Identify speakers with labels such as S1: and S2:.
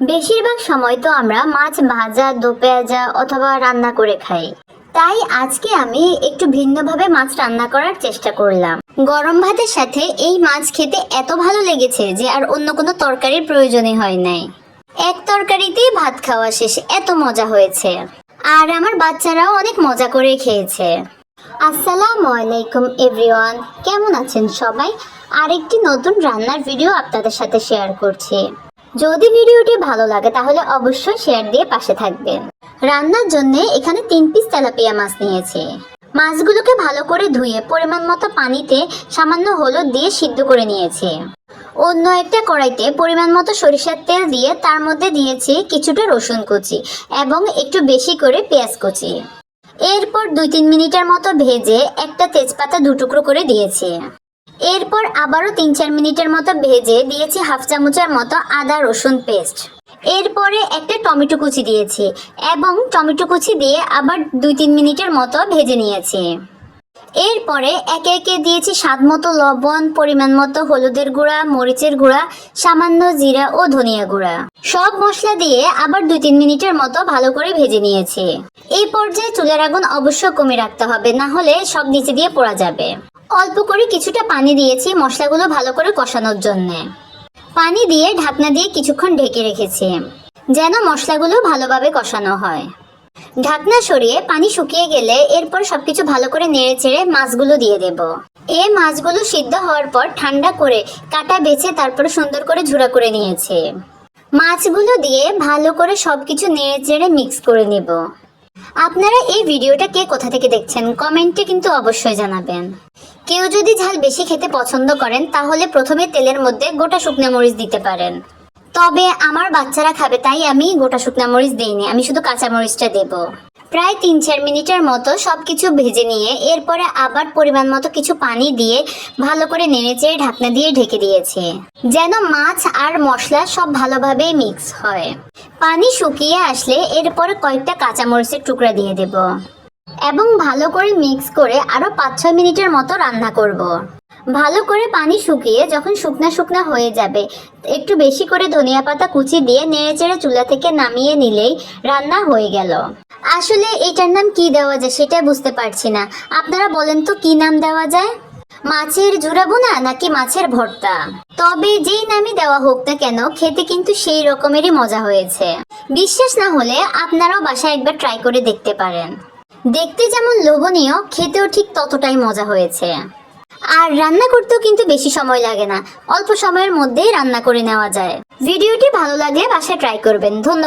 S1: বেশিরভাগ সময় তো আমরা মাছ ভাজা দো পেঁয়াজা অথবা রান্না করে খাই। তাই আজকে আমি একটু ভিন্নভাবে মাছ রান্না করার চেষ্টা করলাম। গরম ভাতের সাথে এই মাছ খেতে এত ভালো লেগেছে যে আর অন্য কোনো তরকারির প্রয়োজনই হয় নাই। এক তরকারিতেই ভাত খাওয়া শেষ এত মজা হয়েছে। আর আমার বাচ্চারাও অনেক মজা করে খেয়েছে। আসসালামু আলাইকুম, এভরিওয়ান। কেমন আছেন সবাই? আরেকটি নতুন রান্নার ভিডিও আপনাদের সাথে শেয়ার করছি। যদি ভিডিওটি ভালো লাগে, তাহলে অবশ্যই শেয়ার দিয়ে পাশে থাকবেন। রান্নার জন্য এখানে তিন পিস তেলাপিয়া মাছ নিয়েছি। মাছগুলোকে ভালো করে ধুয়ে পরিমাণ মতো পানিতে সামান্য হলুদ দিয়ে সিদ্ধ করে নিয়েছি। অন্য একটা কড়াইতে পরিমাণ মতো সরিষার তেল দিয়ে তার মধ্যে দিয়েছি কিছুটা রসুন কুচি এবং একটু বেশি করে পেঁয়াজ কুচি। এরপর দুই তিন মিনিটের মতো ভেজে একটা তেজপাতা দু টুকরো করে দিয়েছি। এরপর আবারও তিন চার মিনিটের মতো ভেজে দিয়েছি হাফ চামচের মতো আদা রসুন পেস্ট। এরপরে একটা টমেটো কুচি দিয়েছি এবং টমেটো কুচি দিয়ে আবার দুই তিন মিনিটের মতো ভেজে নিয়েছি। এরপরে একে একে দিয়েছি স্বাদ মতো লবণ, পরিমাণ মতো হলুদের গুঁড়া, মরিচের গুঁড়া, সামান্য জিরা ও ধনিয়া গুঁড়া। সব মশলা দিয়ে আবার দুই তিন মিনিটের মতো ভালো করে ভেজে নিয়েছি। এই পর্যায়ে চুলের আগুন অবশ্য কমে রাখতে হবে, না হলে সব নিচে দিয়ে পোড়া যাবে। অল্প করে কিছুটা পানি দিয়েছি মশলাগুলো ভালো করে কষানোর জন্যে। পানি দিয়ে ঢাকনা দিয়ে কিছুক্ষণ ঢেকে রেখেছি, যেন মশলাগুলো ভালোভাবে কষানো হয়। ঢাকনা সরিয়ে পানি শুকিয়ে গেলে এরপর সবকিছু ভালো করে নেড়ে চেড়ে মাছগুলো দিয়ে দেব। এ মাছগুলো সিদ্ধ হওয়ার পর ঠান্ডা করে কাটা বেছে তারপর সুন্দর করে ঝুরা করে নিয়েছে। মাছগুলো দিয়ে ভালো করে সবকিছু নেড়ে চেড়ে মিক্স করে নেব। আপনারা এই ভিডিওটা কে কোথা থেকে দেখছেন কমেন্টে কিন্তু অবশ্যই জানাবেন। কেউ যদি ঝাল বেশি খেতে পছন্দ করেন, তাহলে প্রথমে তেলের মধ্যে গোটা শুকনো মরিচ দিতে পারেন। তবে আমার বাচ্চারা খাবে তাই আমি গোটা শুকনা মরিচ দিইনি, আমি শুধু কাঁচা মরিচটা দেব। প্রায় তিন চার মিনিটের মতো সবকিছু ভেজে নিয়ে, এরপরে আবার পরিমাণ মতো কিছু পানি দিয়ে ভালো করে নেড়েচেড়ে ঢাকনা দিয়ে ঢেকে দিয়েছে, যেন মাছ আর মশলা সব ভালোভাবে মিক্স হয়। পানি শুকিয়ে আসলে এরপরে কয়েকটা কাঁচা মরিচের টুকরা দিয়ে দেব। এবং ভালো করে মিক্স করে আরও পাঁচ ছয় মিনিটের মতো রান্না করব। ভালো করে পানি শুকিয়ে যখন শুকনা শুকনা হয়ে যাবে, একটু বেশি করে ধনিয়া পাতা কুচি দিয়ে নেড়েচেড়ে চুলা থেকে নামিয়ে নিলেই রান্না হয়ে গেল। আসলে এটার নাম কি দেওয়া যায় সেটা বুঝতে পারছি না। আপনারা বলেন তো কি নাম দেওয়া যায়? মাছের ঝুরাবোনা নাকি মাছের ভর্তা? তবে যেই নামই দেওয়া হোক না কেন, খেতে কিন্তু সেই রকমেরই মজা হয়েছে। বিশ্বাস না হলে আপনারাও বাসায় একবার ট্রাই করে দেখতে পারেন। দেখতে যেমন লোভনীয়, খেতেও ঠিক ততটাই মজা হয়েছে। আর রান্না করতেও কিন্তু বেশি সময় লাগে না। অল্প সময়ের মধ্যেই রান্না করে নেওয়া যায়। ভিডিওটি ভালো লাগলে বাসায় ট্রাই করবেন। ধন্যবাদ।